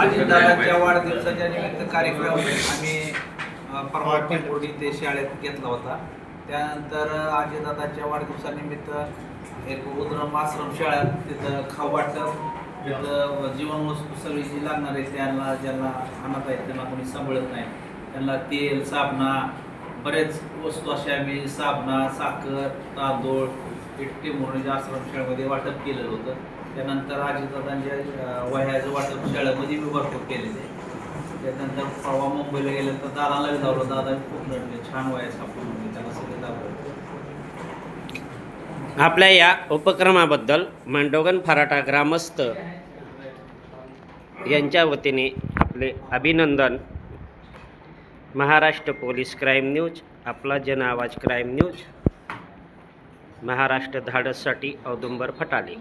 अजितदादांच्या वाढदिवसाच्या निमित्त कार्यक्रम आम्ही परवा टेंभुर्णी ते शाळेत घेतला होता. त्यानंतर अजितदादांच्या वाढदिवसानिमित्त एक रुद्रम आश्रम शाळा तिथं खाऊ वाटप तिथं जीवनवस्तू सगळी जी लागणार आहे त्यांना ज्यांना आणत आहेत त्यांना कोणी सांभाळत नाही. त्यांना तेल साबणा बरेच वस्तू अशा आम्ही साबणा साखर तांदूळ हे म्हणून आश्रम शाळेमध्ये वाटप केलेलं होतं. त्यानंतर अजितदादांच्या वह्याचं वाटप शाळेमध्ये मी भरपूर केलेलं आहे. त्यानंतर परवा मुंबईला गेलं तर दादाला धावलं दादा खूप लढले छान वया सापडून म्हणजे त्याला सगळे दाखवलं आपल्या या उपक्रमाबद्दल मांडोगन फराटा ग्रामस्थ यांच्या वतीने आपले अभिनंदन. महाराष्ट्र पोलीस क्राईम न्यूज आपला जन आवाज क्राईम न्यूज. महाराष्ट्र धाडससाठी औदुंबर फटाले.